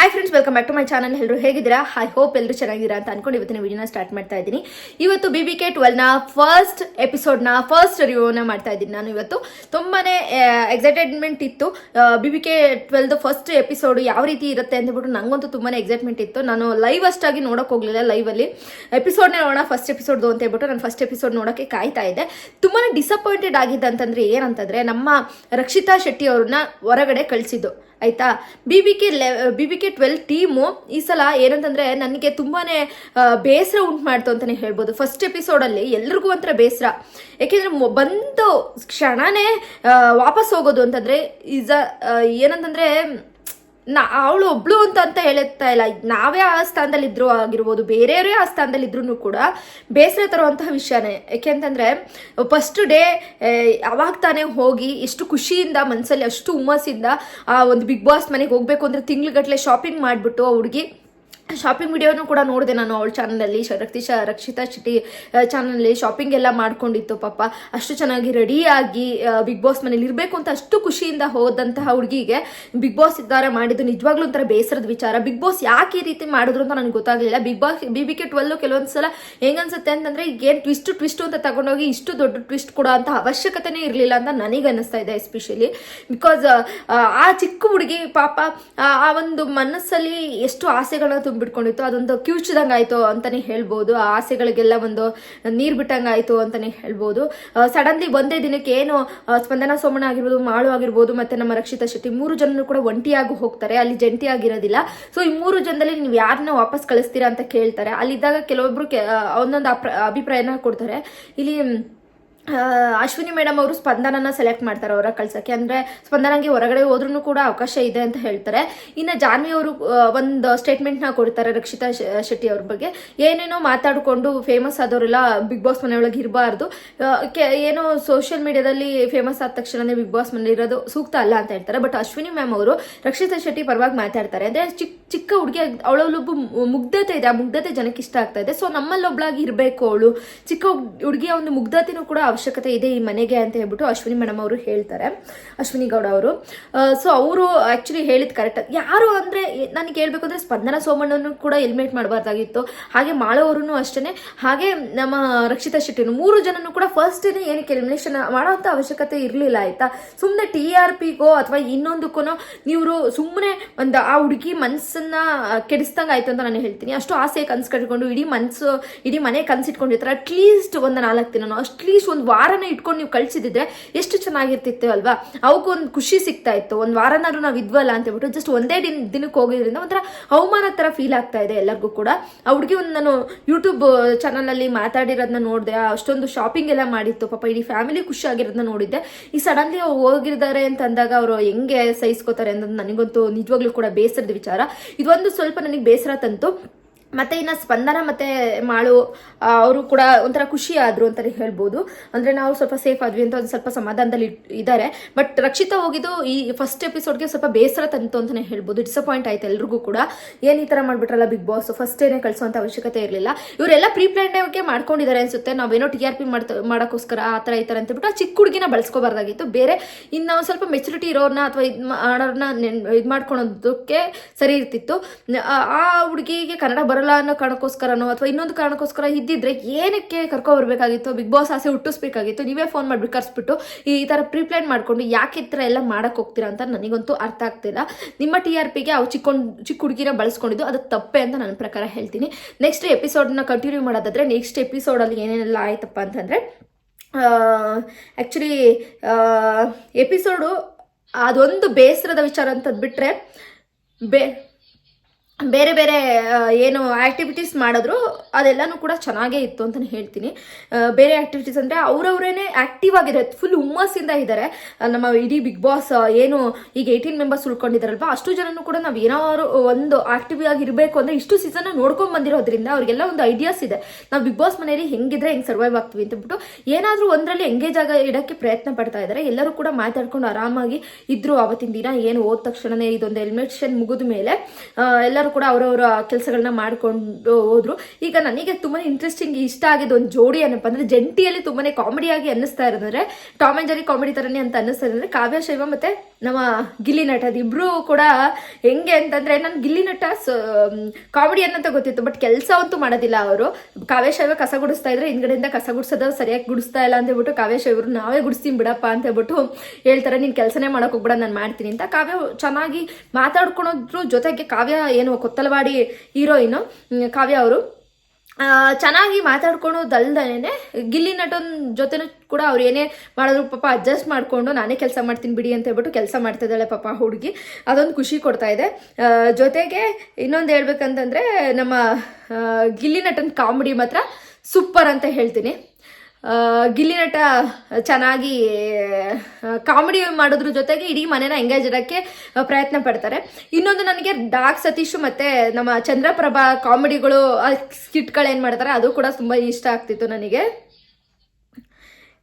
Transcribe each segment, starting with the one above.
Hi friends welcome back to my channel ಎಲ್ಲರೂ ಹೇಗಿದ್ದೀರಾ? I hope ಎಲ್ಲರೂ ಚೆನ್ನಾಗಿದ್ದೀರಾ ಅಂತ ಅನ್ಕೊಂಡು ಇವತ್ತಿನ ವಿಡಿಯೋನ ಸ್ಟಾರ್ಟ್ ಮಾಡ್ತಾ ಇದ್ದೀನಿ. ಇವತ್ತು ಬಿ ಬಿ ಕೆ ಟ್ವೆಲ್ನ ಫಸ್ಟ್ ಎಪಿಸೋಡ್ನ ಫಸ್ಟ್ ರಿವ್ಯೂನ ಮಾಡ್ತಾ ಇದ್ದೀನಿ ನಾನು ಇವತ್ತು. ತುಂಬಾನೇ ಎಕ್ಸೈಟೆಡ್ಮೆಂಟ್ ಇತ್ತು. ಬಿ ಬಿ ಕೆ ಟ್ವೆಲ್ದು ಫಸ್ಟ್ ಎಪಿಸೋಡ್ ಯಾವ ರೀತಿ ಇರುತ್ತೆ ಅಂದ್ಬಿಟ್ಟು ನಂಗಂತೂ ತುಂಬಾ ಎಕ್ಸೈಟ್ಮೆಂಟ್ ಇತ್ತು. ನಾನು ಲೈವ್ ಅಷ್ಟಾಗಿ ನೋಡೋಕೆ ಹೋಗಲಿಲ್ಲ ಲೈವಲ್ಲಿ ಎಪಿಸೋಡ್ನೇ ನೋಡೋಣ ಫಸ್ಟ್ ಎಪಿಸೋಡ್ದು ಅಂತ ಹೇಳ್ಬಿಟ್ಟು ನಾನು ಫಸ್ಟ್ ಎಪಿಸೋಡ್ ನೋಡೋಕ್ಕೆ ಕಾಯ್ತಾ ಇದ್ದೆ. ತುಂಬಾ ಡಿಸಪಾಯಿಂಟೆಡ್ ಆಗಿದ್ದ ಅಂತಂದ್ರೆ ಏನಂತಂದ್ರೆ ನಮ್ಮ ರಕ್ಷಿತಾ ಶೆಟ್ಟಿ ಅವ್ರನ್ನ ಹೊರಗಡೆ ಕಳಿಸಿದ್ದು. ಆಯ್ತಾ? ಬಿ ಬಿ ಕೆ ಲೆ B B K twelve team, ಈ ಸಲ ಏನಂತಂದ್ರೆ ನನಗೆ ತುಂಬಾ ಬೇಸರ ಉಂಟು ಮಾಡ್ತು ಅಂತಲೇ ಹೇಳ್ಬೋದು. ಫಸ್ಟ್ ಎಪಿಸೋಡಲ್ಲಿ ಎಲ್ರಿಗೂ ಒಂಥರ ಬೇಸರ. ಯಾಕೆಂದ್ರೆ ಬಂದು ಕ್ಷಣನೇ ವಾಪಸ್ ಹೋಗೋದು ಅಂತಂದ್ರೆ ಈಸ ಏನಂತಂದ್ರೆ ನಾ ಅವಳು ಒಬ್ಳು ಅಂತ ಅಂತ ಹೇಳುತ್ತಾ ಇಲ್ಲ. ನಾವೇ ಆ ಸ್ಥಾನದಲ್ಲಿ ಇದ್ರು ಆಗಿರ್ಬೋದು, ಬೇರೆಯವರೇ ಆ ಸ್ಥಾನದಲ್ಲಿ ಇದ್ರು ಕೂಡ ಬೇಸರ ತರುವಂತಹ ವಿಷಯನೇ. ಯಾಕೆಂತಂದ್ರೆ ಫಸ್ಟ್ ಡೇ ಅವಾಗ ತಾನೇ ಹೋಗಿ ಎಷ್ಟು ಖುಷಿಯಿಂದ ಮನಸ್ಸಲ್ಲಿ ಅಷ್ಟು ಹುಮ್ಮಸ್ಸಿಂದ ಆ ಒಂದು ಬಿಗ್ ಬಾಸ್ ಮನೆಗೆ ಹೋಗ್ಬೇಕು ಅಂದ್ರೆ ತಿಂಗ್ಳುಗಟ್ಟಲೆ ಶಾಪಿಂಗ್ ಮಾಡಿಬಿಟ್ಟು ಆ ಹುಡುಗಿ ಶಾಪಿಂಗ್ ವಿಡಿಯೋನು ಕೂಡ ನೋಡಿದೆ ನಾನು ಅವಳ ಚಾನಲಲ್ಲಿ ರಕ್ತಿಶ, ರಕ್ಷಿತಾ ಶೆಟ್ಟಿ ಚಾನಲಲ್ಲಿ ಶಾಪಿಂಗ್ ಎಲ್ಲ ಮಾಡ್ಕೊಂಡಿತ್ತು ಪಾಪ. ಅಷ್ಟು ಚೆನ್ನಾಗಿ ರೆಡಿಯಾಗಿ ಬಿಗ್ ಬಾಸ್ ಮನೇಲಿ ಇರಬೇಕು ಅಂತ ಅಷ್ಟು ಖುಷಿಯಿಂದ ಹೋದಂತಹ ಹುಡುಗಿಗೆ ಬಿಗ್ ಬಾಸ್ ಇದ್ದಾರೆ ಮಾಡಿದ್ದು ನಿಜವಾಗ್ಲೂ ಒಂಥರ ಬೇಸರದ ವಿಚಾರ. ಬಿಗ್ ಬಾಸ್ ಯಾಕೆ ಈ ರೀತಿ ಮಾಡಿದ್ರು ಅಂತ ನನಗೆ ಗೊತ್ತಾಗಲಿಲ್ಲ. Bigg Boss B B K twelve ಕೆಲವೊಂದು ಸಲ ಹೆಂಗನ್ಸುತ್ತೆ ಅಂತಂದರೆ ಏನು ಟ್ವಿಸ್ಟ್ ಟ್ವಿಸ್ಟ್ ಅಂತ ತಗೊಂಡೋಗಿ ಇಷ್ಟು ದೊಡ್ಡ ಟ್ವಿಸ್ಟ್ ಕೊಡೋ ಅಂತ ಅವಶ್ಯಕತೆನೇ ಇರಲಿಲ್ಲ ಅಂತ ನನಗೆ ಅನ್ನಿಸ್ತಾ ಇದೆ ಎಸ್ಪೆಷಲಿ ಬಿಕಾಸ್ ಆ ಚಿಕ್ಕ ಹುಡುಗಿ ಪಾಪ, ಆ ಆ ಒಂದು ಮನಸ್ಸಲ್ಲಿ ಎಷ್ಟು ಆಸೆಗಳನ್ನ ತುಂಬಿಟ್ಕೊಂಡಿತ್ತು. ಅದೊಂದು ಕಿವುಚಿದಂಗೆ ಆಯಿತು ಅಂತಾನೆ ಹೇಳ್ಬೋದು. ಆ ಆಸೆಗಳಿಗೆಲ್ಲ ಒಂದು ನೀರು ಬಿಟ್ಟಂಗೆ ಆಯಿತು ಅಂತಾನೆ ಹೇಳ್ಬೋದು. ಸಡನ್ಲಿ ಒಂದೇ ದಿನಕ್ಕೆ ಏನು ಸ್ಪಂದನ ಸೋಮಣ್ಣ ಆಗಿರ್ಬೋದು, ಮಾಳು ಆಗಿರ್ಬೋದು, ಮತ್ತೆ ನಮ್ಮ ರಕ್ಷಿತಾ ಶೆಟ್ಟಿ ಮೂರು ಜನರು ಕೂಡ ಒಂಟಿಯಾಗಿ ಹೋಗ್ತಾರೆ. ಅಲ್ಲಿ ಜಂಟಿ ಆಗಿರೋದಿಲ್ಲ ಸೊ ಈ ಮೂರು ಜನದಲ್ಲಿ ನೀವು ಯಾರನ್ನ ವಾಪಸ್ ಕಳಿಸ್ತೀರಾ ಅಂತ ಕೇಳ್ತಾರೆ. ಅಲ್ಲಿದ್ದಾಗ ಕೆಲವೊಬ್ರು ಒಂದೊಂದು ಅಭಿಪ್ರಾಯನ ಕೊಡ್ತಾರೆ. ಇಲ್ಲಿ ಅಶ್ವಿನಿ ಮೇಡಮ್ ಅವರು ಸ್ಪಂದನನ ಸೆಲೆಕ್ಟ್ ಮಾಡ್ತಾರೆ ಅವರ ಕಳ್ಸಕ್ಕೆ. ಅಂದ್ರೆ ಸ್ಪಂದನಂಗೆ ಹೊರಗಡೆ ಹೋದ್ರೂ ಕೂಡ ಅವಕಾಶ ಇದೆ ಅಂತ ಹೇಳ್ತಾರೆ. ಇನ್ನು ಜಾನ್ವಿ ಅವರು ಒಂದು ಸ್ಟೇಟ್ಮೆಂಟ್ನ ಕೊಡ್ತಾರೆ ರಕ್ಷಿತಾ ಶೆಟ್ಟಿ ಅವ್ರ ಬಗ್ಗೆ. ಏನೇನೋ ಮಾತಾಡಿಕೊಂಡು ಫೇಮಸ್ ಆದವರೆಲ್ಲ ಬಿಗ್ ಬಾಸ್ ಮನೆಯೊಳಗೆ ಇರಬಾರ್ದು. ಏನೋ ಸೋಷಿಯಲ್ ಮೀಡಿಯಾದಲ್ಲಿ ಫೇಮಸ್ ಆದ ತಕ್ಷಣನೇ ಬಿಗ್ ಬಾಸ್ ಮನೆ ಇರೋದು ಸೂಕ್ತ ಅಲ್ಲ ಅಂತ ಹೇಳ್ತಾರೆ. ಬಟ್ ಅಶ್ವಿನಿ ಮ್ಯಾಮ್ ಅವರು ರಕ್ಷಿತಾ ಶೆಟ್ಟಿ ಪರವಾಗಿ ಮಾತಾಡ್ತಾರೆ. ಅಂದ್ರೆ ಚಿಕ್ಕ ಚಿಕ್ಕ ಹುಡುಗಿ ಅವಳೊಬ್ಬ ಮುಗ್ಧತೆ ಇದೆ. ಆ ಮುಗ್ಧತೆ ಜನಕ್ಕೆ ಇಷ್ಟ ಆಗ್ತಾ ಇದೆ. ಸೊ ನಮ್ಮಲ್ಲಿ ಒಬ್ಳಾಗಿ ಇರಬೇಕು ಅವಳು. ಚಿಕ್ಕ ಹುಡುಗಿಯ ಒಂದು ಮುಗ್ಧತೆನೂ ಕೂಡ ಅವಶ್ಯಕತೆ ಇದೆ ಈ ಮನೆಗೆ ಅಂತ ಹೇಳ್ಬಿಟ್ಟು ಅಶ್ವಿನಿ ಮೇಡಮ್ ಅವರು ಹೇಳ್ತಾರೆ, ಅಶ್ವಿನಿ ಗೌಡ ಅವರು. ಸೊ ಅವರು ಆಕ್ಚುಲಿ ಹೇಳಿದ ಕರೆಕ್ಟ್ ಯಾರು ಅಂದ್ರೆ ನನಗೆ ಹೇಳ್ಬೇಕು ಅಂದ್ರೆ ಸ್ಪಂದನ ಸೋಮಣ್ಣನು ಕೂಡ ಎಲಿಮಿನೇಟ್ ಮಾಡಬಾರ್ದಾಗಿತ್ತು. ಹಾಗೆ ಮಾಳೋರು ಅಷ್ಟೇ ಹಾಗೆ ನಮ್ಮ ರಕ್ಷಿತಾ ಶೆಟ್ಟಿನು ಮೂರು ಜನನು ಕೂಡ ಫಸ್ಟ್ ಏನಕ್ಕೆ ಎಲಿಮಿನೇಷನ್ ಮಾಡೋವಂಥ ಅವಶ್ಯಕತೆ ಇರಲಿಲ್ಲ, ಆಯ್ತಾ? ಸುಮ್ಮನೆ ಟಿ ಆರ್ ಪಿಗೋ ಅಥವಾ ಇನ್ನೊಂದಕ್ಕೂ ನೀವು ಸುಮ್ಮನೆ ಒಂದು ಆ ಹುಡುಗಿ ಮನಸ್ಸನ್ನ ಕೆಡಿಸ್ದಂಗೆ ಆಯ್ತು ಅಂತ ನಾನು ಹೇಳ್ತೀನಿ. ಅಷ್ಟು ಆಸೆ ಕನ್ಸು ಕಟ್ಕೊಂಡು, ಇಡೀ ಮನಸ್ಸು ಇಡೀ ಮನೆ ಕನ್ಸಿಟ್ಕೊಂಡಿರ್ತಾರೆ ಅಟ್ಲೀಸ್ಟ್ ಒಂದು ನಾಲ್ಕು ದಿನ ಅಟ್ಲೀಸ್ಟ್ ಒಂದು ವಾರನ ಇಟ್ಕೊಂಡು ನೀವು ಕಳಿಸಿದ್ರೆ ಎಷ್ಟು ಚೆನ್ನಾಗಿರ್ತಿತ್ತು ಅಲ್ವಾ? ಅವಕ್ಕೊಂದು ಖುಷಿ ಸಿಗ್ತಾ ಇತ್ತು. ಒಂದು ವಾರನಾದ್ರು ನಾವು ಇದ್ವಲ್ಲ ಅಂತ ಹೇಳ್ಬಿಟ್ಟು ಜಸ್ಟ್ ಒಂದೇ ದಿನ, ದಿನಕ್ಕೆ ಹೋಗಿದ್ರಿಂದ ಒಂಥರ ಅವಮಾನ ಥರ ಫೀಲ್ ಆಗ್ತಾ ಇದೆ ಎಲ್ಲರಿಗೂ ಕೂಡ. ಆ ಹುಡುಗಿ ಒಂದು ನಾನು ಯೂಟ್ಯೂಬ್ ಚಾನಲಲ್ಲಿ ಮಾತಾಡಿರೋದನ್ನ ನೋಡಿದೆ. ಅಷ್ಟೊಂದು ಶಾಪಿಂಗ್ ಎಲ್ಲ ಮಾಡಿತ್ತು. ಪಾಪ ಇಡೀ ಫ್ಯಾಮಿಲಿ ಖುಷಿ ಆಗಿರೋದನ್ನ ನೋಡಿದ್ದೆ. ಈ ಸಡನ್ಲಿ ಹೋಗಿದ್ದಾರೆ ಅಂತ ಅಂದಾಗ ಅವರು ಹೆಂಗೆ ಸಹಿಸ್ಕೋತಾರೆ ಅನ್ನೋದು ನನಗಂತೂ ನಿಜವಾಗ್ಲೂ ಕೂಡ ಬೇಸರದ ವಿಚಾರ. ಇದೊಂದು ಸ್ವಲ್ಪ ನನಗೆ ಬೇಸರ ತಂತು. ಮತ್ತೆ ಇನ್ನು ಸ್ಪಂದನ ಮತ್ತೆ ಮಾಳು ಅವರು ಕೂಡ ಒಂಥರ ಖುಷಿ ಆದ್ರು ಅಂತ ಹೇಳ್ಬೋದು. ಅಂದ್ರೆ ನಾವು ಸ್ವಲ್ಪ ಸೇಫ್ ಆದ್ವಿ ಅಂತ ಒಂದು ಸ್ವಲ್ಪ ಸಮಾಧಾನದಲ್ಲಿ ಇದ್ದಾರೆ ಬಟ್ ರಕ್ಷಿತ ಹೋಗಿದ್ದು ಈ ಫಸ್ಟ್ ಎಪಿಸೋಡ್ಗೆ ಸ್ವಲ್ಪ ಬೇಸರ ತಂತು ಅಂತಾನೆ ಹೇಳ್ಬೋದು. ಡಿಸಪಾಯಿಂಟ್ ಆಯ್ತು ಎಲ್ರಿಗೂ ಕೂಡ. ಏನ್ ಈ ತರ ಮಾಡ್ಬಿಟ್ರಲ್ಲ ಬಿಗ್ ಬಾಸ್ ಫಸ್ಟ್ ಏನೇ ಕಳಿಸುವಂತ ಅವಶ್ಯಕತೆ ಇರಲಿಲ್ಲ. ಇವರೆಲ್ಲ ಪ್ರೀ ಪ್ಲಾನ್ಗೆ ಮಾಡ್ಕೊಂಡಿದ್ದಾರೆ ಅನ್ಸುತ್ತೆ. ನಾವೇನೋ ಟಿ ಆರ್ ಪಿ ಮಾಡೋಕ್ಕೋಸ್ಕರ ಆ ಥರ ಈ ಥರ ಅಂತ ಹೇಳ್ಬಿಟ್ಟು ಆ ಚಿಕ್ಕ ಹುಡುಗಿನ ಬಳಸ್ಕೋಬಾರ್ದಾಗಿತ್ತು. ಬೇರೆ ಇನ್ನು ಸ್ವಲ್ಪ ಮೆಚುರಿಟಿ ಇರೋರ್ನ ಅಥವಾ ಇದು ಮಾಡೋರ್ನ ಇದು ಮಾಡ್ಕೊಳೋದಕ್ಕೆ ಸರಿ ಇರ್ತಿತ್ತು. ಆ- ಹುಡುಗಿಗೆ ಕನ್ನಡ ಬರಲ್ಲ ಅನ್ನೋ ಕಾರಣಕ್ಕೋಸ್ಕರನೋ ಅಥವಾ ಇನ್ನೊಂದು ಕಾರಣಕ್ಕೋಸ್ಕರ ಇದ್ದಿದ್ರೆ ಏನಕ್ಕೆ ಕರ್ಕೊ ಬರಬೇಕಾಗಿತ್ತು? ಬಿಗ್ ಬಾಸ್ ಆಸೆ ಹುಟ್ಟಿಸ್ಬೇಕಾಗಿತ್ತು. ನೀವೇ ಫೋನ್ ಮಾಡಿಬಿಟ್ಟು ಕರ್ಸ್ಬಿಟ್ಟು ಈ ಥರ ಪ್ರೀ ಮಾಡಿಕೊಂಡು ಯಾಕೆ ಈ ಥರ ಎಲ್ಲ ಮಾಡೋಕೆ ಹೋಗ್ತೀರಾ ಅಂತ ನನಗಂತೂ ಅರ್ಥ ಆಗ್ತಿಲ್ಲ ನಿಮ್ಮ ಟಿ ಆರ್ ಪಿಗೆ ಅವು ಚಿಕ್ಕ ಚಿಕ್ಕ ಹುಡುಗಿನ ಬಳಸ್ಕೊಂಡಿದ್ದು ಅದು ತಪ್ಪೆ ಅಂತ ನನ್ನ ಪ್ರಕಾರ ಹೇಳ್ತೀನಿ. ನೆಕ್ಸ್ಟ್ ಎಪಿಸೋಡ್ನ ಕಂಟಿನ್ಯೂ ಮಾಡೋದಾದ್ರೆ ನೆಕ್ಸ್ಟ್ ಎಪಿಸೋಡಲ್ಲಿ ಏನೇನೆಲ್ಲ ಆಯ್ತಪ್ಪ ಅಂತಂದರೆ ಆ್ಯಕ್ಚುಲಿ ಎಪಿಸೋಡು ಅದೊಂದು ಬೇಸರದ ವಿಚಾರ ಅಂತ ಬಿಟ್ಟರೆ ಬೇ ಬೇರೆ ಬೇರೆ ಏನು ಆ್ಯಕ್ಟಿವಿಟೀಸ್ ಮಾಡಿದ್ರು, ಅದೆಲ್ಲನೂ ಕೂಡ ಚೆನ್ನಾಗೇ ಇತ್ತು ಅಂತಲೇ ಹೇಳ್ತೀನಿ. ಬೇರೆ ಆ್ಯಕ್ಟಿವಿಟೀಸ್ ಅಂದರೆ ಅವರವರೇನೆ ಆ್ಯಕ್ಟಿವ್ ಆಗಿದ್ದಾರೆ ಫುಲ್ ಹುಮ್ಮಸ್ಸಿಂದ ಇದ್ದಾರೆ ನಮ್ಮ ಇಡೀ ಬಿಗ್ ಬಾಸ್ ಏನು ಈಗ ಏಯ್ಟೀನ್ ಮೆಂಬರ್ಸ್ ಉಳ್ಕೊಂಡಿದ್ದಾರಲ್ವ ಅಷ್ಟು ಜನನೂ ಕೂಡ ನಾವು ಏನಾದ್ರು ಒಂದು ಆ್ಯಕ್ಟಿವ್ ಆಗಿ ಇರಬೇಕು ಅಂದರೆ ಇಷ್ಟು ಸೀಸನ್ನ ನೋಡ್ಕೊಂಡು ಬಂದಿರೋದ್ರಿಂದ ಅವರಿಗೆಲ್ಲ ಒಂದು ಐಡಿಯಾಸ್ ಇದೆ. ನಾವು ಬಿಗ್ ಬಾಸ್ ಮನೆಯಲ್ಲಿ ಹೆಂಗಿದ್ರೆ ಹೆಂಗೆ ಸರ್ವೈವ್ ಆಗ್ತೀವಿ ಅಂತಬಿಟ್ಟು ಏನಾದರೂ ಒಂದರಲ್ಲಿ ಎಂಗೇಜ್ ಆಗ ಇಡೋಕ್ಕೆ ಪ್ರಯತ್ನ ಪಡ್ತಾ ಇದ್ದಾರೆ ಎಲ್ಲರೂ ಕೂಡ ಮಾತಾಡ್ಕೊಂಡು ಆರಾಮಾಗಿ ಇದ್ದರು ಅವತ್ತಿನ ದಿನ, ಏನು ಹೋದ ತಕ್ಷಣನೇ ಇದೊಂದು ಎಲಿಮಿನೇಷನ್ ಮುಗಿದ ಮೇಲೆ ಎಲ್ಲರೂ ಕೂಡ ಅವರವರ ಕೆಲಸಗಳನ್ನ ಮಾಡ್ಕೊಂಡು ಹೋದ್ರು. ಈಗ ನನಗೆ ತುಂಬಾ ಇಂಟ್ರೆಸ್ಟಿಂಗ್ ಇಷ್ಟ ಆಗಿದ್ದು ಒಂದು ಜೋಡಿ ಏನಪ್ಪ ಅಂದ್ರೆ ಜಂಟಿಯಲ್ಲಿ ತುಂಬಾನೇ ಕಾಮಿಡಿಯಾಗಿ ಅನ್ನಿಸ್ತಾ ಇರೋದಂದ್ರೆ ಟಾಮ್ ಅಂಡ್ ಜೆರಿ ಕಾಮಿಡಿ ತರನೇ ಅಂತ ಅನ್ನಿಸ್ತಾ ಇರೋದ್ರೆ ಕಾವ್ಯ, ಶೈವ ಮತ್ತೆ ನಮ್ಮ ಗಿಲ್ಲಿ ನಟ ಇಬ್ರು ಕೂಡ ಹೆಂಗೆ ಅಂತಂದ್ರೆ ನಾನು ಗಿಲ್ಲಿ ನಟ ಕಾಮಿಡಿ ಅನ್ನಂತ ಗೊತ್ತಿತ್ತು ಬಟ್ ಕೆಲಸ ಅಂತೂ ಮಾಡೋದಿಲ್ಲ ಅವರು. ಕಾವ್ಯ, ಶೈವ ಕಸ ಗುಡಿಸ್ತಾ ಇದ್ರೆ ಹಿಂದ್ಗಡೆಯಿಂದ ಕಸ ಗುಡಿಸೋದು ಸರಿಯಾಗಿ ಗುಡಿಸ್ತಾ ಇಲ್ಲ ಅಂತ ಹೇಳ್ಬಿಟ್ಟು ಕಾವ್ಯ, ಶೈವರು ನಾವೇ ಗುಡಿಸ್ತೀನಿ ಬಿಡಪ್ಪ ಅಂತ ಹೇಳ್ಬಿಟ್ಟು ಹೇಳ್ತಾರೆ, ನೀನು ಕೆಲಸನೇ ಮಾಡೋಕೆ ಹೋಗ್ಬೇಡ, ನಾನು ಮಾಡ್ತೀನಿ ಅಂತ. ಕಾವ್ಯ ಚೆನ್ನಾಗಿ ಮಾತಾಡ್ಕೊಳೋದ್ರ ಜೊತೆಗೆ ಕಾವ್ಯ ಏನು ಕೊತ್ತಲವಾಡಿ ಹೀರೋಯಿನು ಕಾವ್ಯ ಅವರು. ಚೆನ್ನಾಗಿ ಮಾತಾಡ್ಕೊಳೋದಲ್ದೇನೆ ಗಿಲ್ಲಿ ನಟನ್ ಜೊತೆನೂ ಕೂಡ ಅವ್ರು ಏನೇ ಮಾಡಿದ್ರು ಪಾಪ ಅಡ್ಜಸ್ಟ್ ಮಾಡಿಕೊಂಡು ನಾನೇ ಕೆಲಸ ಮಾಡ್ತೀನಿ ಬಿಡಿ ಅಂತ ಹೇಳ್ಬಿಟ್ಟು ಕೆಲಸ ಮಾಡ್ತಿದ್ದಾಳೆ ಪಾಪ ಹುಡುಗಿ. ಅದೊಂದು ಖುಷಿ ಕೊಡ್ತಾ ಇದೆ. ಜೊತೆಗೆ ಇನ್ನೊಂದು ಹೇಳ್ಬೇಕಂತಂದ್ರೆ ನಮ್ಮ ಗಿಲ್ಲಿ ನಟನ್ ಕಾಮಿಡಿ ಮಾತ್ರ ಸೂಪರ್ ಅಂತ ಹೇಳ್ತೀನಿ. ಗಿಲ್ಲಿ ನಟ ಚೆನ್ನಾಗಿ ಕಾಮಿಡಿ ಮಾಡೋದ್ರ ಜೊತೆಗೆ ಇಡೀ ಮನೇನ ಎಂಗೇಜ್ ಇಡೋಕ್ಕೆ ಪ್ರಯತ್ನ ಪಡ್ತಾರೆ. ಇನ್ನೊಂದು ನನಗೆ ಡಾರ್ಕ್ ಸತೀಶ್ ಮತ್ತು ನಮ್ಮ ಚಂದ್ರಪ್ರಭಾ ಕಾಮಿಡಿಗಳು ಸ್ಕಿಟ್ಗಳು ಏನು ಮಾಡ್ತಾರೆ, ಅದು ಕೂಡ ತುಂಬ ಇಷ್ಟ ಆಗ್ತಿತ್ತು ನನಗೆ.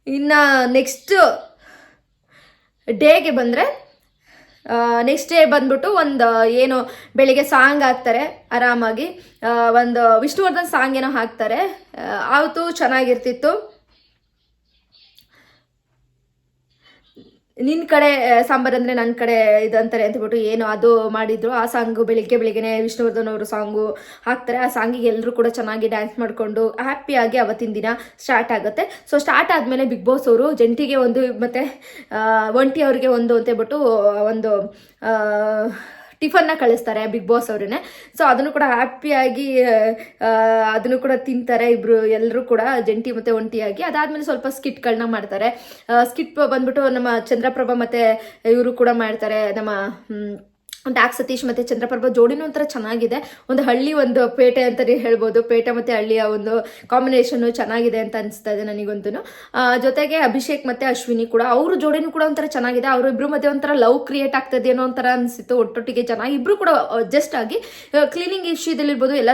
ಇನ್ನು ನೆಕ್ಸ್ಟ್ ಡೇಗೆ ಬಂದರೆ ನೆಕ್ಸ್ಟ್ ಡೇ ಬಂದ್ಬಿಟ್ಟು ಒಂದು ಏನು, ಬೆಳಿಗ್ಗೆ ಸಾಂಗ್ ಹಾಕ್ತಾರೆ, ಆರಾಮಾಗಿ. ಒಂದು ವಿಷ್ಣುವರ್ಧನ್ ಸಾಂಗ್ ಏನೋ ಹಾಕ್ತಾರೆ. ಆವತ್ತು ಚೆನ್ನಾಗಿರ್ತಿತ್ತು. ನಿನ್ನ ಕಡೆ ಸಾಂಬಾರ್ ಅಂದರೆ ನನ್ನ ಕಡೆ ಇದು ಅಂತಾರೆ ಅಂತ ಹೇಳ್ಬಿಟ್ಟು ಏನು ಅದು ಮಾಡಿದ್ರು. ಆ ಸಾಂಗು ಬೆಳಿಗ್ಗೆ ಬೆಳಿಗ್ಗೆನೆ ವಿಷ್ಣುವರ್ಧನ್ ಅವರು ಸಾಂಗು ಹಾಕ್ತಾರೆ. ಆ ಸಾಂಗಿಗೆ ಎಲ್ಲರೂ ಕೂಡ ಚೆನ್ನಾಗಿ ಡ್ಯಾನ್ಸ್ ಮಾಡಿಕೊಂಡು ಹ್ಯಾಪಿಯಾಗಿ ಅವತ್ತಿನ ದಿನ ಸ್ಟಾರ್ಟ್ ಆಗುತ್ತೆ. ಸೊ ಸ್ಟಾರ್ಟ್ ಆದಮೇಲೆ ಬಿಗ್ ಬಾಸ್ ಅವರು ಜಂಟಿಗೆ ಒಂದು ಮತ್ತು ಒಂಟಿ ಅವ್ರಿಗೆ ಒಂದು ಅಂತ ಹೇಳ್ಬಿಟ್ಟು ಒಂದು ಟಿಫನ್ನ ಕಳಿಸ್ತಾರೆ ಬಿಗ್ ಬಾಸ್ ಅವ್ರನ್ನೇ. ಸೊ ಅದನ್ನು ಕೂಡ ಹ್ಯಾಪಿಯಾಗಿ ಅದನ್ನು ಕೂಡ ತಿಂತಾರೆ ಇಬ್ರು ಎಲ್ಲರೂ ಕೂಡ, ಜಂಟಿ ಮತ್ತೆ ಒಂಟಿಯಾಗಿ. ಅದಾದ್ಮೇಲೆ ಸ್ವಲ್ಪ ಸ್ಕಿಟ್ಗಳನ್ನ ಮಾಡ್ತಾರೆ. ಸ್ಕಿಟ್ ಬಂದ್ಬಿಟ್ಟು ನಮ್ಮ ಚಂದ್ರಪ್ರಭಾ ಮತ್ತೆ ಇವರು ಕೂಡ ಮಾಡ್ತಾರೆ ನಮ್ಮ ಡಾಕ್ ಸತೀಶ್ ಮತ್ತೆ ಚಂದ್ರಪ್ರಭಾ ಜೋಡಿನೂ ಒಂಥರ ಚೆನ್ನಾಗಿದೆ. ಒಂದು ಹಳ್ಳಿ ಒಂದು ಪೇಟೆ ಅಂತಲೇ ಹೇಳ್ಬೋದು. ಪೇಟೆ ಮತ್ತೆ ಹಳ್ಳಿಯ ಒಂದು ಕಾಂಬಿನೇಷನ್ ಚೆನ್ನಾಗಿದೆ ಅಂತ ಅನಿಸ್ತಾ ಇದೆ ನನಗಂತೂ ಜೊತೆಗೆ ಅಭಿಷೇಕ್ ಮತ್ತೆ ಅಶ್ವಿನಿ ಕೂಡ, ಅವ್ರ ಜೋಡಿನೂ ಕೂಡ ಒಂಥರ ಚೆನ್ನಾಗಿದೆ. ಅವರು ಇಬ್ರು ಮಧ್ಯೆ ಒಂಥರ ಲವ್ ಕ್ರಿಯೇಟ್ ಆಗ್ತದೆ ಏನೋ ಒಂಥರ ಅನಿಸಿತು ಒಟ್ಟೊಟ್ಟಿಗೆ ಚೆನ್ನಾಗಿ. ಇಬ್ರು ಕೂಡ ಅಡ್ಜಸ್ಟ್ ಆಗಿ ಕ್ಲೀನಿಂಗ್ ವಿಷಯದಲ್ಲಿರ್ಬೋದು ಎಲ್ಲ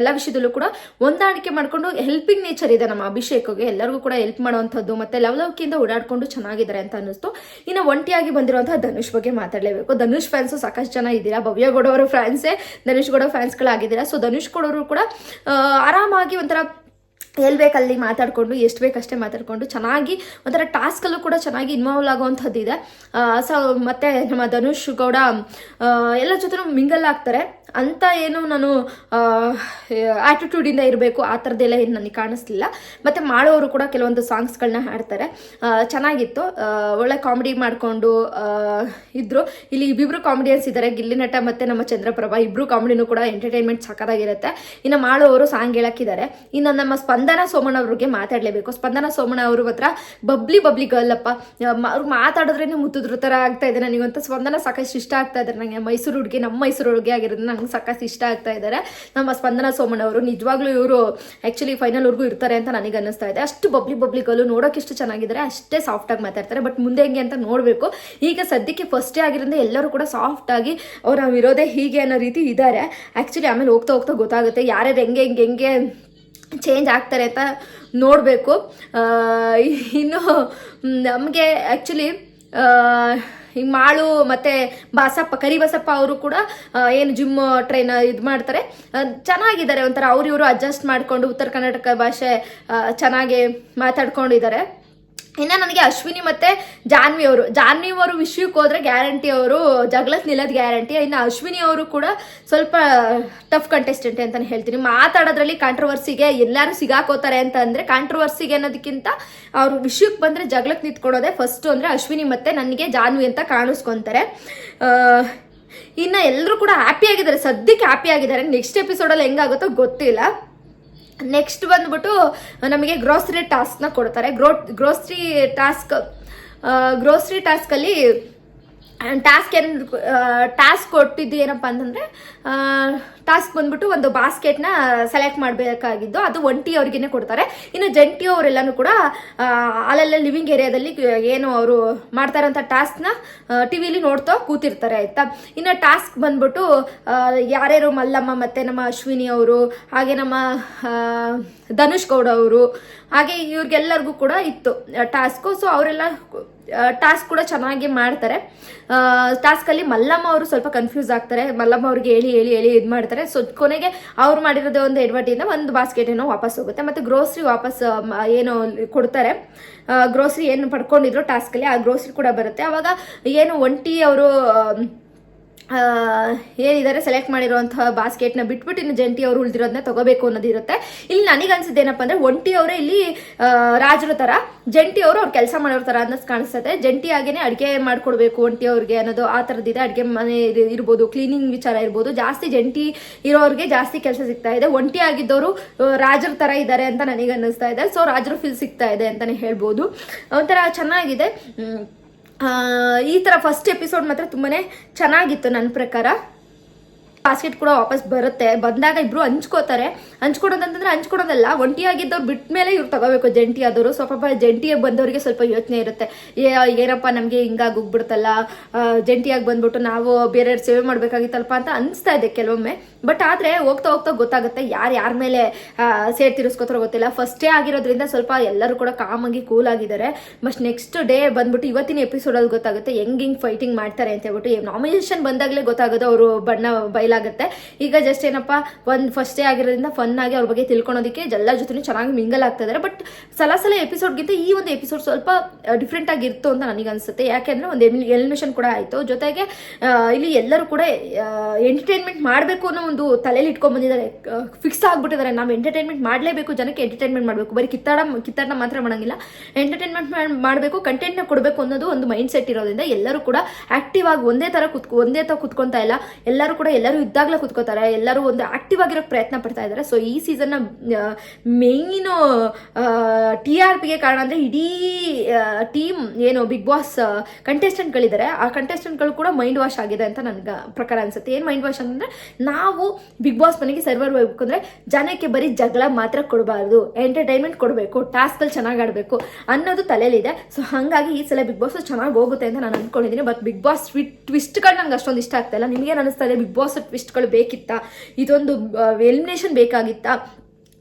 ಎಲ್ಲ ವಿಷಯದಲ್ಲೂ ಕೂಡ ಹೊಂದಾಣಿಕೆ ಮಾಡಿಕೊಂಡು ಹೆಲ್ಪಿಂಗ್ ನೇಚರ್ ಇದೆ ನಮ್ಮ ಅಭಿಷೇಕ್ಗೆ. ಎಲ್ಲರಿಗೂ ಕೂಡ ಹೆಲ್ಪ್ ಮಾಡುವಂಥದ್ದು ಮತ್ತೆ ಲವಲವಿಕೆಯಿಂದ ಓಡಾಡ್ಕೊಂಡು ಚೆನ್ನಾಗಿದ್ದಾರೆ ಅಂತ ಅನ್ನಿಸ್ತು. ಇನ್ನು ಒಂಟಿಯಾಗಿ ಬಂದಿರುವಂತಹ ಧನುಷ್ ಬಗ್ಗೆ ಮಾತಾಡಲೇಬೇಕು. ಧನುಷ್ ಫ್ಯಾನ್ಸು ಸಾಕಷ್ಟು ಜನ ಇದ್ದೀರಾ? ಭವ್ಯ ಗೌಡವರು ಫ್ಯಾನ್ಸೇ, ಧನುಷ್ ಗೌಡ ಫ್ಯಾನ್ಸ್ಗಳಾಗಿದ್ದೀರಾ? ಸೊ ಧನುಷ್ ಗೌಡವರು ಕೂಡ ಆರಾಮಾಗಿ ಒಂಥರ ಎಲ್ಲಿ ಅಲ್ಲಿ ಮಾತಾಡಿಕೊಂಡು, ಎಷ್ಟು ಬೇಕಷ್ಟೇ ಮಾತಾಡಿಕೊಂಡು ಚೆನ್ನಾಗಿ ಒಂಥರ ಟಾಸ್ಕಲ್ಲೂ ಕೂಡ ಚೆನ್ನಾಗಿ ಇನ್ವಾಲ್ವ್ ಆಗುವಂಥದ್ದಿದೆ. ಸೊ ಮತ್ತು ನಮ್ಮ ಧನುಷ್ ಗೌಡ ಎಲ್ಲ ಜೊತೆ ಮಿಂಗಲ್ ಆಗ್ತಾರೆ. ಅಂತ ಏನು ನಾನು ಆ್ಯಟಿಟ್ಯೂಡಿಂದ ಇರಬೇಕು, ಆ ಥರದ್ದೆಲ್ಲ ಏನು ನನಗೆ ಕಾಣಿಸ್ಲಿಲ್ಲ. ಮತ್ತು ಮಾಡೋರು ಕೂಡ ಕೆಲವೊಂದು ಸಾಂಗ್ಸ್ಗಳನ್ನ ಹಾಡ್ತಾರೆ. ಚೆನ್ನಾಗಿತ್ತು. ಒಳ್ಳೆ ಕಾಮಿಡಿ ಮಾಡಿಕೊಂಡು ಇದ್ದರು ಇಲ್ಲಿ ಇಬ್ಬಿಬ್ರು ಕಾಮಿಡಿಯನ್ಸ್ ಇದ್ದಾರೆ ಗಿಲ್ಲಿ ನಟ ಮತ್ತು ನಮ್ಮ ಚಂದ್ರಪ್ರಭಾ. ಇಬ್ಬರು ಕಾಮಿಡಿನೂ ಕೂಡ ಎಂಟರ್ಟೈನ್ಮೆಂಟ್ ಸಕ್ಕದಾಗಿರುತ್ತೆ ಇನ್ನು ಮಾಡೋರು ಸಾಂಗ್ ಹೇಳಕ್ಕಿದ್ದಾರೆ ಇನ್ನು ನಮ್ಮ ಸ್ಪಂದನ ಸೋಮಣ್ಣ ಅವ್ರಿಗೆ ಮಾತಾಡಲೇಬೇಕು. ಸ್ಪಂದನ ಸೋಮಣ್ಣ ಅವ್ರ ಹತ್ರ ಬಬ್ಲಿ ಬಬ್ಲಿ ಗರ್ಲ್ ಅಪ್ಪ. ಅವ್ರು ಮಾತಾಡಿದ್ರೇ ಮುತ್ತುದ್ರ ಥರ ಆಗ್ತಾ ಇದೆ ನನಗಂತ ಸ್ಪಂದನ ಸಾಕಷ್ಟು ಇಷ್ಟ ಆಗ್ತಾ ಇದ್ದಾರೆ ನನಗೆ ಮೈಸೂರು ಹುಡುಗಿ ನಮ್ಮ ಮೈಸೂರು ಹುಡುಗಿ ಆಗಿರೋದು ನಂಗೆ ಸಾಕಷ್ಟು ಇಷ್ಟ ಆಗ್ತಾ ಇದ್ದಾರೆ ನಮ್ಮ ಸ್ಪಂದನ ಸೋಮಣ್ಣ ಅವರು ನಿಜವಾಗ್ಲೂ ಇವರು ಆ್ಯಕ್ಚುಲಿ ಫೈನಲ್ವರೆಗೂ ಇರ್ತಾರೆ ಅಂತ ನನಗೆ ಅನ್ನಿಸ್ತಾ ಇದೆ. ಅಷ್ಟು ಬಬ್ಲಿ ಬಬ್ಲಿ ಗರ್ಲು ನೋಡೋಕೆ ಎಷ್ಟು ಚೆನ್ನಾಗಿದ್ದಾರೆ. ಅಷ್ಟೇ ಸಾಫ್ಟಾಗಿ ಮಾತಾಡ್ತಾರೆ. ಬಟ್ ಮುಂದೆ ಹೆಂಗೆ ಅಂತ ನೋಡಬೇಕು. ಈಗ ಸದ್ಯಕ್ಕೆ ಫಸ್ಟೇ ಆಗಿರೋದ್ರಿಂದ ಎಲ್ಲರೂ ಕೂಡ ಸಾಫ್ಟಾಗಿ ಅವ್ರು ನಾವು ಇರೋದೇ ಹೀಗೆ ಅನ್ನೋ ರೀತಿ ಇದ್ದಾರೆ ಆ್ಯಕ್ಚುಲಿ ಆಮೇಲೆ ಹೋಗ್ತಾ ಹೋಗ್ತಾ ಗೊತ್ತಾಗುತ್ತೆ. ಯಾರ್ಯಾರು ಹೆಂಗೆ ಹೆಂಗೆ ಹೆಂಗೆ ಚೇಂಜ್ ಆಗ್ತಾರೆ ಅಂತ ನೋಡಬೇಕು. ಇನ್ನು ನಮಗೆ ಆ್ಯಕ್ಚುಲಿ ಹಿಂಗೆ ಮಾಳು ಮತ್ತು ಬಾಸಪ್ಪ ಕರಿಬಸಪ್ಪ ಅವರು ಕೂಡ ಏನು ಜಿಮ್ ಟ್ರೈನ್ ಇದು ಮಾಡ್ತಾರೆ. ಚೆನ್ನಾಗಿದ್ದಾರೆ ಒಂಥರ. ಅವ್ರು ಇವರು ಅಡ್ಜಸ್ಟ್ ಮಾಡಿಕೊಂಡು ಉತ್ತರ ಕರ್ನಾಟಕ ಭಾಷೆ ಚೆನ್ನಾಗಿ ಮಾತಾಡ್ಕೊಂಡಿದ್ದಾರೆ. ಇನ್ನು ನನಗೆ ಅಶ್ವಿನಿ ಮತ್ತೆ ಜಾನ್ವಿ ಅವರು. ಜಾನ್ವಿ ಅವರು ವಿಶ್ವಕ್ಕೆ ಹೋದ್ರೆ ಗ್ಯಾರಂಟಿ ಅವರು ಜಗಳಕ್ಕೆ ನಿಲ್ಲೋದು ಗ್ಯಾರಂಟಿ ಇನ್ನು ಅಶ್ವಿನಿ ಅವರು ಕೂಡ ಸ್ವಲ್ಪ ಟಫ್ ಕಂಟೆಸ್ಟೆಂಟ್ ಅಂತಾನೆ ಹೇಳ್ತೀನಿ. ಮಾತಾಡೋದ್ರಲ್ಲಿ ಕಾಂಟ್ರವರ್ಸಿಗೆ ಎಲ್ಲರೂ ಸಿಗಾಕೋತಾರೆ ಅಂತ ಅಂದ್ರೆ ಕಾಂಟ್ರವರ್ಸಿಗೆ ಅನ್ನೋದಕ್ಕಿಂತ ಅವರು ವಿಷಯಕ್ಕೆ ಬಂದ್ರೆ ಜಗಳಕ್ಕೆ ನಿಂತ್ಕೊಳ್ಳೋದೆ ಫಸ್ಟ್ ಅಂದ್ರೆ ಅಶ್ವಿನಿ ಮತ್ತೆ ನನಗೆ ಜಾನ್ವಿ ಅಂತ ಕಾಣಿಸ್ಕೊಂತಾರೆ. ಇನ್ನ ಎಲ್ಲರೂ ಕೂಡ ಹ್ಯಾಪಿ ಆಗಿದ್ದಾರೆ. ಸದ್ಯಕ್ಕೆ ಹ್ಯಾಪಿ ಆಗಿದ್ದಾರೆ. ನೆಕ್ಸ್ಟ್ ಎಪಿಸೋಡಲ್ಲಿ ಹೆಂಗಾಗುತ್ತೋ ಗೊತ್ತಿಲ್ಲ. ನೆಕ್ಸ್ಟ್ ಬಂದ್ಬಿಟ್ಟು ನಮಗೆ ಗ್ರೋಸರಿ ಟಾಸ್ಕ್ನ ಕೊಡ್ತಾರೆ. ಗ್ರೋ ಗ್ರೋಸರಿ ಟಾಸ್ಕ್ ಗ್ರೋಸರಿ ಟಾಸ್ಕಲ್ಲಿ ಟಾಸ್ಕ್ ಏನು ಟಾಸ್ಕ್ ಕೊಟ್ಟಿದ್ದು ಏನಪ್ಪ ಅಂತಂದರೆ ಟಾಸ್ಕ್ ಬಂದ್ಬಿಟ್ಟು ಒಂದು ಬಾಸ್ಕೆಟ್ನ ಸೆಲೆಕ್ಟ್ ಮಾಡಬೇಕಾಗಿದ್ದು, ಅದು ಒಂಟಿ ಅವ್ರಿಗೇ ಕೊಡ್ತಾರೆ. ಇನ್ನು ಜಂಟಿ ಅವರೆಲ್ಲನೂ ಕೂಡ ಅಲ್ಲೆಲ್ಲ ಲಿವಿಂಗ್ ಏರಿಯಾದಲ್ಲಿ ಏನು ಅವರು ಮಾಡ್ತಾ ಇರೋಂಥ ಟಾಸ್ಕ್ನ ಟಿ ವಿಲಿ ನೋಡ್ತಾ ಕೂತಿರ್ತಾರೆ, ಆಯ್ತಾ? ಇನ್ನು ಟಾಸ್ಕ್ ಬಂದ್ಬಿಟ್ಟು ಯಾರ್ಯಾರು ಮಲ್ಲಮ್ಮ ಮತ್ತು ನಮ್ಮ ಅಶ್ವಿನಿ ಅವರು, ಹಾಗೆ ನಮ್ಮ ಧನುಷ್ ಗೌಡ ಅವರು, ಹಾಗೆ ಇವ್ರಿಗೆಲ್ಲರಿಗೂ ಕೂಡ ಇತ್ತು ಟಾಸ್ಕು ಸೊ ಅವರೆಲ್ಲ ಟಾಸ್ಕ್ ಕೂಡ ಚೆನ್ನಾಗಿ ಮಾಡ್ತಾರೆ. ಟಾಸ್ಕಲ್ಲಿ ಮಲ್ಲಮ್ಮ ಅವರು ಸ್ವಲ್ಪ ಕನ್ಫ್ಯೂಸ್ ಆಗ್ತಾರೆ. ಮಲ್ಲಮ್ಮ ಅವ್ರಿಗೆ ಹೇಳಿ ಹೇಳಿ ಹೇಳಿ ಇದು ಮಾಡ್ತಾರೆ. ಸೊ ಕೊನೆಗೆ ಅವ್ರು ಮಾಡಿರೋದೇ ಒಂದು ಎಡವಟ್ಟಿಂದ ಒಂದು ಬಾಸ್ಕೆಟ್ ಏನೋ ವಾಪಸ್ ಹೋಗುತ್ತೆ. ಮತ್ತು ಗ್ರೋಸ್ರಿ ವಾಪಸ್ ಏನು ಕೊಡ್ತಾರೆ. ಗ್ರೋಸ್ರಿ ಏನು ಪಡ್ಕೊಂಡಿದ್ರು ಟಾಸ್ಕಲ್ಲಿ ಆ ಗ್ರೋಸ್ರಿ ಕೂಡ ಬರುತ್ತೆ. ಅವಾಗ ಏನು ಒಂಟಿ ಅವರು ಏನಿದ್ದಾರೆ ಸೆಲೆಕ್ಟ್ ಮಾಡಿರುವಂತಹ ಬಾಸ್ಕೆಟ್ನ ಬಿಟ್ಬಿಟ್ಟು ಇನ್ನು ಜಂಟಿ ಅವರು ಉಳಿದಿರೋದನ್ನ ತಗೋಬೇಕು ಅನ್ನೋದಿರುತ್ತೆ. ಇಲ್ಲಿ ನನಗೆ ಅನ್ಸಿದ್ದು ಏನಪ್ಪ ಅಂದ್ರೆ ಒಂಟಿ ಅವರೇ ಇಲ್ಲಿ ರಾಜರ ತರ, ಜಂಟಿ ಅವರು ಅವ್ರು ಕೆಲಸ ಮಾಡೋರ ತರ ಅನ್ನೋದು ಕಾಣಿಸ್ತದೆ. ಜಂಟಿ ಆಗೇನೆ ಅಡುಗೆ ಮಾಡ್ಕೊಡ್ಬೇಕು ಒಂಟಿ ಅವ್ರಿಗೆ ಅನ್ನೋದು ಆ ಥರದ್ದಿದೆ ಅಡುಗೆ ಮನೆ ಇರ್- ಇರ್ಬೋದು ಕ್ಲೀನಿಂಗ್ ವಿಚಾರ ಇರ್ಬೋದು. ಜಾಸ್ತಿ ಜಂಟಿ ಇರೋರಿಗೆ ಜಾಸ್ತಿ ಕೆಲಸ ಸಿಗ್ತಾ ಇದೆ. ಒಂಟಿ ಆಗಿದ್ದವರು ರಾಜರ ತರ ಇದ್ದಾರೆ ಅಂತ ನನಗೆ ಅನ್ನಿಸ್ತಾ ಇದೆ. ಸೊ ರಾಜರು ಫೀಲ್ ಸಿಗ್ತಾ ಇದೆ ಅಂತಾನೆ ಹೇಳ್ಬೋದು. ಒಂಥರ ಚೆನ್ನಾಗಿದೆ. ಈ ಥರ ಫಸ್ಟ್ ಎಪಿಸೋಡ್ ಮಾತ್ರ ತುಂಬಾನೇ ಚೆನ್ನಾಗಿತ್ತು ನನ್ನ ಪ್ರಕಾರ. ಬಾಸ್ಕೆಟ್ ಕೂಡ ವಾಪಸ್ ಬರುತ್ತೆ. ಬಂದಾಗ ಇಬ್ರು ಹಂಚ್ಕೋತಾರೆ. ಹಂಚ್ಕೊಡೋದಂತಂದ್ರೆ ಹಂಚ್ಕೊಡೋದಲ್ಲ, ಒಂಟಿಯಾಗಿದ್ದವ್ರು ಬಿಟ್ಟ ಮೇಲೆ ಇವ್ರು ತಗೋಬೇಕು ಜಂಟಿ ಆದವರು ಸ್ವಲ್ಪ ಜಂಟಿಯಾಗಿ ಬಂದವರಿಗೆ ಸ್ವಲ್ಪ ಯೋಚನೆ ಇರುತ್ತೆ. ಏನಪ್ಪ ನಮಗೆ ಹಿಂಗಾಗಿ ಹೋಗ್ಬಿಡ್ತಲ್ಲ. ಜಂಟಿಯಾಗಿ ಬಂದ್ಬಿಟ್ಟು ನಾವು ಬೇರೆ ಸೇವೆ ಮಾಡ್ಬೇಕಾಗಿತ್ತಲ್ಪ ಅಂತ ಅನಿಸ್ತಾ ಇದೆ ಕೆಲವೊಮ್ಮೆ. ಬಟ್ ಆದ್ರೆ ಹೋಗ್ತಾ ಹೋಗ್ತಾ ಗೊತ್ತಾಗುತ್ತೆ ಯಾರು ಯಾರ ಮೇಲೆ ಸೇರ್ ತೀರಿಸ್ಕೋತಾರೋ ಗೊತ್ತಿಲ್ಲ. ಫಸ್ಟೇ ಆಗಿರೋದ್ರಿಂದ ಸ್ವಲ್ಪ ಎಲ್ಲರೂ ಕೂಡ ಕಾಮಾಗಿ ಕೂಲ್ ಆಗಿದ್ದಾರೆ. ಮಸ್ಟ್ ನೆಕ್ಸ್ಟ್ ಡೇ ಬಂದ್ಬಿಟ್ಟು ಇವತ್ತಿನ ಎಪಿಸೋಡಲ್ಲಿ ಗೊತ್ತಾಗುತ್ತೆ ಹೆಂಗ್ ಹಿಂಗ್ ಫೈಟಿಂಗ್ ಮಾಡ್ತಾರೆ ಅಂತ ಹೇಳ್ಬಿಟ್ಟು. ನಾಮಿನೇಷನ್ ಬಂದಾಗಲೇ ಗೊತ್ತಾಗೋದು ಅವರು ಬಣ್ಣ ಬಯಲಾಗುತ್ತೆ ಈಗ ಜಸ್ಟ್ ಏನಪ್ಪ, ಒಂದು ಫಸ್ಟ್ ಡೇ ಆಗಿರೋದ್ರಿಂದ ಫನ್ ಆಗಿ ಅವ್ರ ಬಗ್ಗೆ ತಿಳ್ಕೊಳೋದಕ್ಕೆ ಎಲ್ಲ ಜೊತೆ ಚೆನ್ನಾಗಿ ಮಿಂಗಲ್ ಆಗ್ತಾ ಇದಾರೆ. ಬಟ್ ಸಲ ಸಲ ಎಪಿಸೋಡ್ಗಿಂತ ಈ ಒಂದು ಎಪಿಸೋಡ್ ಸ್ವಲ್ಪ ಡಿಫ್ರೆಂಟ್ ಆಗಿತ್ತು ಅಂತ ನನಗೆ ಅನ್ಸುತ್ತೆ. ಯಾಕೆಂದ್ರೆ ಒಂದು ಎಲಿಮಿನೇಷನ್ ಕೂಡ ಆಯಿತು. ಜೊತೆಗೆ ಇಲ್ಲಿ ಎಲ್ಲರೂ ಕೂಡ ಎಂಟರ್ಟೈನ್ಮೆಂಟ್ ಮಾಡಬೇಕು ಅನ್ನೋ ಒಂದು ತಲೆಯಲ್ಲಿ ಇಟ್ಕೊಂಡ್ ಬಂದಿದ್ದಾರೆ. ಫಿಕ್ಸ್ ಆಗ್ಬಿಟ್ಟಿದ್ದಾರೆ. ನಾವು ಎಂಟರ್ಟೈನ್ಮೆಂಟ್ ಮಾಡಲೇಬೇಕು, ಜನಕ್ಕೆ ಎಂಟರ್ಟೈನ್ಮೆಂಟ್ ಮಾಡಬೇಕು. ಬರೀ ಕಿತ್ತಾಡ ಕಿತ್ತಾಟ ಮಾತ್ರ ಮಾಡಂಗಿಲ್ಲ. ಎಂಟರ್ಟೈನ್ಮೆಂಟ್ ಮಾಡಬೇಕು ಕಂಟೆಂಟ್ನ ಕೊಡಬೇಕು ಅನ್ನೋದು ಒಂದು ಮೈಂಡ್ ಸೆಟ್ ಇರೋದ್ರಿಂದ ಎಲ್ಲರೂ ಕೂಡ ಆಕ್ಟಿವ್ ಆಗಿ ಒಂದೇ ತರ ಕುತ್ಕೊ, ಒಂದೇ ತರ ಕುತ್ಕೊತಾ ಇಲ್ಲ. ಎಲ್ಲರೂ ಕೂಡ ಎಲ್ಲರೂ ಇದ್ದಾಗಲೇ ಕುತ್ಕೋತಾರೆ, ಎಲ್ಲರೂ ಒಂದು ಆಕ್ಟಿವ್ ಆಗಿರೋಕ್ಕೆ ಪ್ರಯತ್ನ ಪಡ್ತಾ ಇದ್ದಾರೆ. ಸೊ ಈ ಸೀಸನ್ನ ಮೇಯ್ನು ಟಿ ಆರ್ ಪಿಗೆ ಕಾರಣ ಅಂದರೆ ಇಡೀ ಟೀಮ್ ಏನು ಬಿಗ್ ಬಾಸ್ ಕಂಟೆಸ್ಟೆಂಟ್ಗಳಿದ್ದಾರೆ ಆ ಕಂಟೆಸ್ಟೆಂಟ್ಗಳು ಕೂಡ ಮೈಂಡ್ ವಾಶ್ ಆಗಿದೆ ಅಂತ ನನಗೆ ಪ್ರಕಾರ ಅನ್ಸುತ್ತೆ. ಏನು ಮೈಂಡ್ ವಾಶ್ ಅಂದರೆ, ನಾವು ಬಿಗ್ ಬಾಸ್ ಮನೆಗೆ ಸರ್ವರ್ ಹೋಗ್ಬೇಕು ಅಂದರೆ ಜನಕ್ಕೆ ಬರೀ ಜಗಳ ಮಾತ್ರ ಕೊಡಬಾರ್ದು ಎಂಟರ್ಟೈನ್ಮೆಂಟ್ ಕೊಡಬೇಕು ಟಾಸ್ಕಲ್ಲಿ ಚೆನ್ನಾಗಿ ಆಡಬೇಕು ಅನ್ನೋದು ತಲೆಯಲ್ಲಿದೆ. ಸೊ ಹಾಗಾಗಿ ಈ ಸಲ ಬಿಗ್ ಬಾಸ್ ಚೆನ್ನಾಗಿ ಹೋಗುತ್ತೆ ಅಂತ ನಾನು ಅಂದ್ಕೊಂಡಿದ್ದೀನಿ ಬಟ್ ಬಿಗ್ ಬಾಸ್ ಟ್ವಿಸ್ಟ್ಗಳು ನನಗೆ ಅಷ್ಟೊಂದು ಇಷ್ಟ ಆಗ್ತಾ ಇಲ್ಲ. ನಿಮಗೇನು ಅನಿಸ್ತಾ ಇದೆ ಬಿಗ್ ಬಾಸ್ ಟ್ವಿಸ್ಟ್ಗಳು ಬೇಕಿತ್ತಾ? ಇದೊಂದು ಎಲಿಮಿನೇಷನ್ ಬೇಕಾಗಿತ್ತಾ?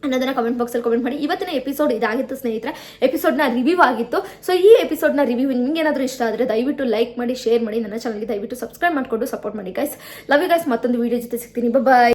ಅನ್ನೋದನ್ನ ಕಮೆಂಟ್ ಬಾಕ್ಸಲ್ಲಿ ಕಮೆಂಟ್ ಮಾಡಿ. ಇವತ್ತಿನ ಎಪಿಸೋಡ್ ಇದಾಗಿತ್ತು ಸ್ನೇಹಿತರೆ. ಎಪಿಸೋಡ್ನ ರಿವ್ಯೂ ಆಗಿತ್ತು. ಸೊ ಈ ಎಪಿಸೋಡ್ನ ರಿವ್ಯೂ ನಿಮ್ಗೆ ಏನಾದರೂ ಇಷ್ಟ ಆದರೆ ದಯವಿಟ್ಟು ಲೈಕ್ ಮಾಡಿ ಶೇರ್ ಮಾಡಿ. ನನ್ನ ಚಾನಲ್ಗೆ ದಯವಿಟ್ಟು ಸಬ್ಸ್ಕ್ರೈಬ್ ಮಾಡಿಕೊಂಡು ಸಪೋರ್ಟ್ ಮಾಡಿ ಗೈಸ್ ಲವ್ ಯು ಗೈಸ್ ಮತ್ತೊಂದು ವಿಡಿಯೋ ಜೊತೆ ಸಿಗ್ತೀನಿ. ಬಾಯ್